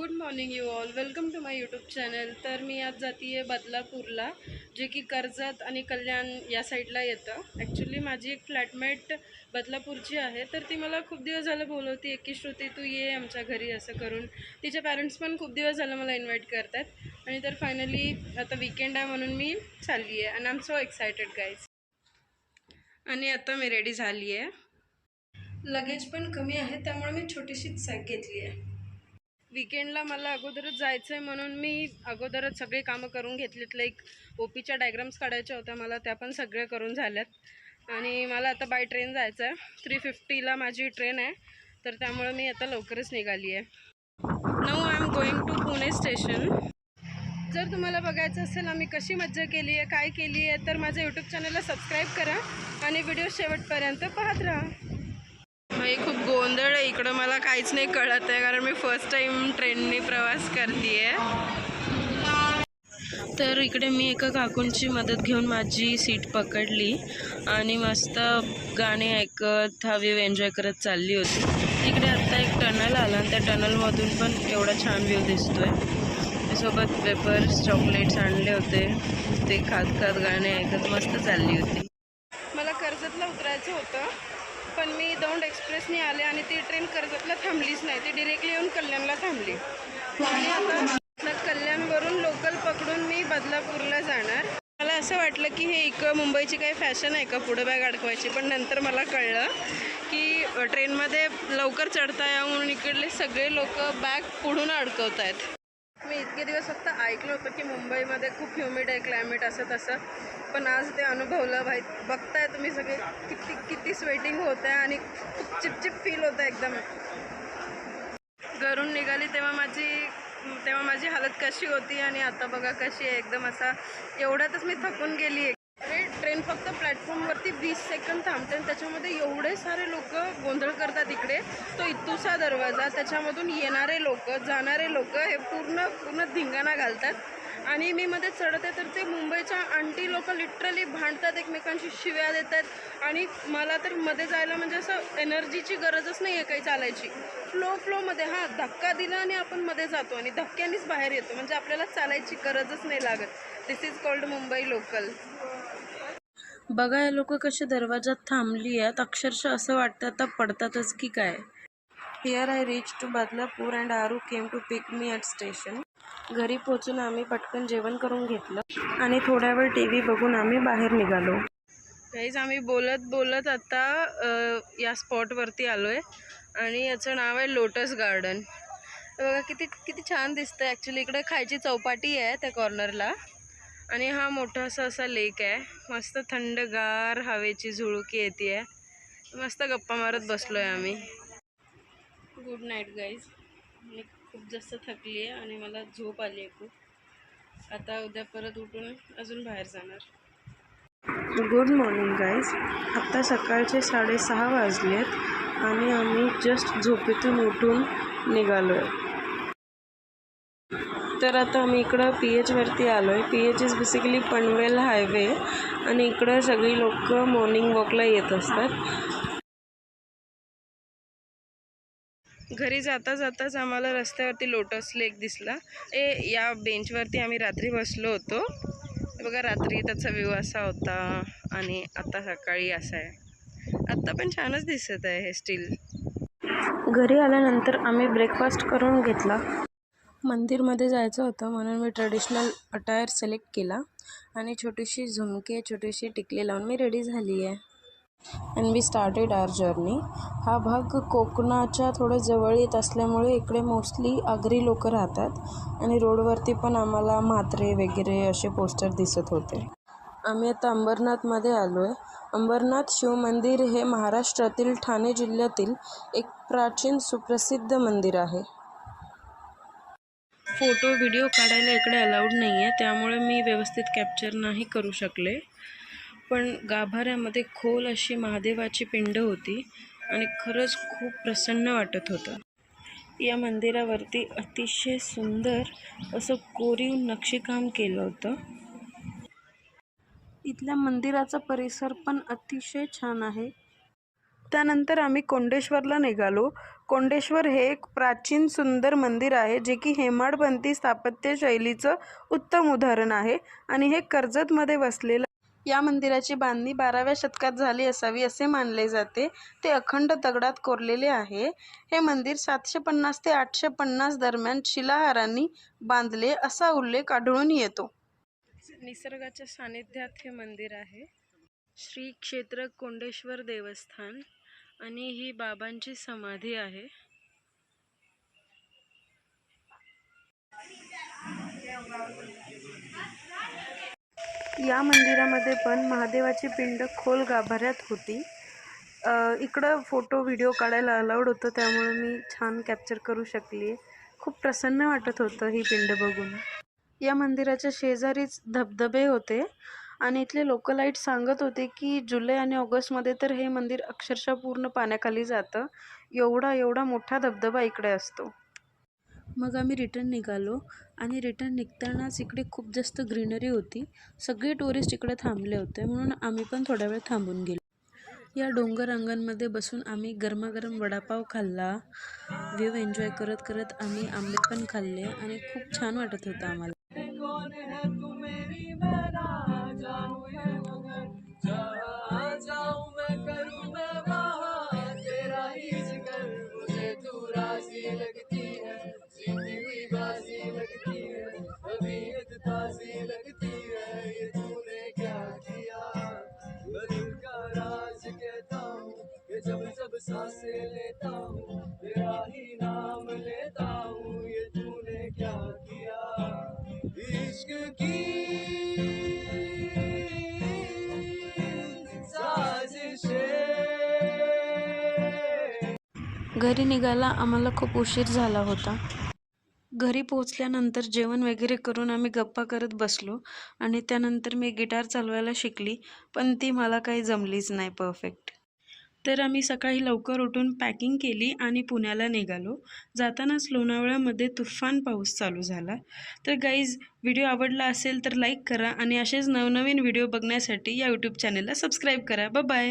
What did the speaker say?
Good morning you all. Welcome to my YouTube channel. तर मी आज जाती आहे बदलापूरला जे की कर्जत आणि कल्याण या साईडला येतं. ॲक्च्युली माझी एक फ्लॅटमेट बदलापूरची आहे. तर ती मला खूप दिवस झालं बोलवती एकी श्रुती तू ये आमच्या घरी असं करून. तिचे पॅरेंट्स पण खूप दिवस झालं मला इन्व्हाइट करतात. आणि तर फायनली आता विकेंड आहे म्हणून मी चालली आहे. And I am so excited guys आणि आता मी रेडी झाली आहे. लगेज पण कमी आहे त्यामुळे मी छोटीशीच सॅक घेतली आहे. विकेंडला मला अगोदरच जायचं आहे म्हणून मी अगोदरच सगळी कामं करून घेतलीत. लाईक ओपीच्या डायग्राम्स काढायच्या होत्या मला त्या पण सगळ्या करून झाल्यात. आणि मला आता बाय ट्रेन जायचं आहे थ्री फिफ्टीला माझी ट्रेन आहे. तर त्यामुळे मी आता लवकरच निघाली आहे नऊ I am going to Pune station जर तुम्हाला बघायचं असेल आम्ही कशी मज्जा केली आहे काय केली आहे तर माझ्या यूट्यूब चॅनलला सबस्क्राईब करा. आणि व्हिडिओ शेवटपर्यंत पाहत राहा. हे खूप गोंधळ आहे. इकडं मला काहीच नाही कळत आहे कारण मी फर्स्ट टाईम ट्रेनने प्रवास करते तर इकडे मी एका काकूंची मदत घेऊन माझी सीट पकडली आणि मस्त गाणे ऐकत हा व्ह्यू एन्जॉय करत चालली होती. इकडे आत्ता एक टनल आला आणि त्या टनलमधून पण एवढा छान व्ह्यू आहे सोबत पेपर्स चॉकलेट्स आणले होते. ते खात खात गाणे ऐकत मस्त चालली होती. मला कर्जतला उतरायचं होतं. पण मी दौंड एक्सप्रेसने आले आणि ती ट्रेन कर्जतला थांबलीच नाही. ती डिरेक्टली येऊन कल्याणला थांबली. आणि आता कल्याणवरून लोकल पकडून मी बदलापूरला जाणार. मला असं वाटलं की हे इकडं मुंबईची काही फॅशन आहे का? पुढं बॅग अडकवायची. पण नंतर मला कळलं की ट्रेनमध्ये लवकर चढता यावं म्हणून इकडले सगळे लोक बॅग पुढून अडकवत आहेत मी इतके दिवस फक्त ऐकलं होतं की मुंबईमध्ये खूप ह्युमिड आहे क्लायमेट असं तसं. पण आज ते अनुभवलं भाई. बघताय तुम्ही सगळे किती किती स्वेटिंग होत आहे आणि खूप चिपचिप फील होतं एकदम. घरून निघाली तेव्हा माझी तेव्हा माझी हालत कशी होती आणि आता बघा कशी आहे. एकदम असा एवढ्यातच मी थकून गेली आहे अरे ट्रेन फक्त प्लॅटफॉर्मवरती वीस सेकंद थांबते आणि त्याच्यामध्ये एवढे सारे लोक गोंधळ करतात इकडे. तो इतुसा दरवाजा त्याच्यामधून येणारे लोक जाणारे लोक हे पूर्ण पूर्ण धिंगाणा घालतात. आणि मी मध्ये चढते तर ते मुंबईच्या आंटी लोक लिटरली भांडतात एकमेकांशी शिव्या देतात. आणि मला तर मध्ये जायला म्हणजे असं एनर्जीची गरजच नाही आहे काही चालायची. फ्लो फ्लोमध्ये हां धक्का दिला आणि आपण मध्ये जातो आणि धक्क्यानेच बाहेर येतो. म्हणजे आपल्याला चालायची गरजच नाही लागत. This is called Mumbai local बघा हे लोक कसे दरवाजात थांबली आहेत. अक्षरशः असं वाटतं आता पडतातच की काय. Here I reach to Badlapur and Aaru came to pick me at station घरी पोचून आम्ही पटकन जेवण करून घेतलं आणि थोड्या वेळ टी व्ही बघून आम्ही बाहेर निघालो. काहीच आम्ही बोलत बोलत आता या स्पॉटवरती आलो आहे आणि याचं नाव आहे लोटस गार्डन बघा किती किती छान दिसतं आहे ॲक्च्युली इकडे खायची चौपाटी आहे त्या कॉर्नरला आणि हा मोठासा असा लेक आहे. मस्त थंडगार हवेची झुळुकी येते आहे मस्त गप्पा मारत बसलो आहे आम्ही. Good night guys. मी खूप जास्त थकली आहे आणि मला झोप आली आहे खूप. आता उद्या परत उठून अजून बाहेर जाणार. Good morning guys. आत्ता सकाळचे साडेसहा वाजले आहेत आणि आम्ही जस्ट झोपेतून उठून निघालो आहे तर आता आम्ही इकडं पी एचवरती आलो आहे P H is basically Panvel highway आणि इकडं सगळी लोक मॉर्निंग वॉकला येत असतात. घरी जाता जाताच आम्हाला रस्त्यावरती लोटस लेक दिसला. ए या बेंचवरती आम्ही रात्री बसलो होतो. बघा रात्री त्याचा व्ह्यू असा होता आणि आता सकाळी असा आहे. आत्ता पण छानच दिसत आहे हे स्टील घरी आल्यानंतर आम्ही ब्रेकफास्ट करून घेतला. मंदिरमध्ये जायचं होतं म्हणून मी ट्रेडिशनल अटायर सिलेक्ट केला आणि छोटीशी झुमके छोटीशी टिकली लावून मी रेडी झाली आहे. And we started our journey हा भाग कोकणाच्या थोडं जवळ येत असल्यामुळे इकडे मोस्टली आगरी लोक राहतात आणि रोडवरती पण आम्हाला म्हात्रे वगैरे असे पोस्टर दिसत होते. आम्ही आता अंबरनाथमध्ये आलो आहे अंबरनाथ शिवमंदिर हे महाराष्ट्रातील ठाणे जिल्ह्यातील एक प्राचीन सुप्रसिद्ध मंदिर आहे. फोटो व्हिडिओ काढायला इकडे अलाउड नाही आहे त्यामुळे मी व्यवस्थित कॅप्चर नाही करू शकले. पण गाभाऱ्यामध्ये खोल अशी महादेवाची पिंड होती आणि खरंच खूप प्रसन्न वाटत होतं. या मंदिरावरती अतिशय सुंदर असं कोरीव नक्षीकाम केलं होतं. इथल्या मंदिराचा परिसर पण अतिशय छान आहे. त्यानंतर आम्ही कोंडेश्वरला निघालो. कोंडेश्वर हे एक प्राचीन सुंदर मंदिर आहे जे की हेमाडपंथी स्थापत्य शैलीचं उत्तम उदाहरण आहे आणि हे कर्जतमध्ये वसलेलं या मंदिराची बांधणी बाराव्या शतकात झाली असावी असे मानले जाते. ते अखंड दगडात कोरलेले आहे. हे मंदिर सातशे पन्नास ते आठशे पन्नास दरम्यान शिलाहारांनी बांधले असा उल्लेख आढळून येतो. निसर्गाच्या सानिध्यात हे मंदिर आहे. श्री क्षेत्र कोंडेश्वर देवस्थान आणि ही बाबांची समाधी आहे. या मंदिरामध्ये पण महादेवाची पिंड खोल गाभाऱ्यात होती. इकडं फोटो व्हिडिओ काढायला अलाउड होतं त्यामुळे मी छान कॅप्चर करू शकली खूप प्रसन्न वाटत होतं ही पिंड बघून. या मंदिराच्या शेजारीच धबधबे होते आणि इथले लोकलाईट सांगत होते की जुलै आणि ऑगस्टमध्ये तर हे मंदिर अक्षरशः पूर्ण पाण्याखाली जातं. एवढा एवढा मोठा धबधबा इकडे असतो. मग आम्ही रिटर्न निघालो. आणि रिटर्न निघतानाच इकडे खूप जास्त ग्रीनरी होती. सगळे टुरिस्ट इकडे थांबले होते. म्हणून आम्ही पण थोडा वेळ थांबून गेलो. या डोंगर अंगांमध्ये बसून आम्ही गरमागरम वडापाव खाल्ला. व्ह्यू एन्जॉय करत करत आम्ही आंबे पण खाल्ले आणि खूप छान वाटत होतं आम्हाला. सांसें लेता हूँ तेरा ही नाम लेता हूँ ये तूने क्या किया? इश्क की घरी निघायला आम्हाला खूप उशीर झाला होता. घरी पोहोचल्यानंतर जेवण वगैरे करून आम्ही गप्पा करत बसलो आणि त्यानंतर मी गिटार चालवायला शिकली पण ती मला काही जमलीच नाही परफेक्ट तर आम्ही सकाळी लवकर उठून पॅकिंग केली आणि पुण्याला निघालो. जातानाच लोणावळ्यामध्ये तुफान पाऊस चालू झाला. तर गाईज व्हिडिओ आवडला असेल तर लाईक करा आणि असेच नवनवीन व्हिडिओ बघण्यासाठी या यूट्यूब चॅनलला सबस्क्राईब करा. बाय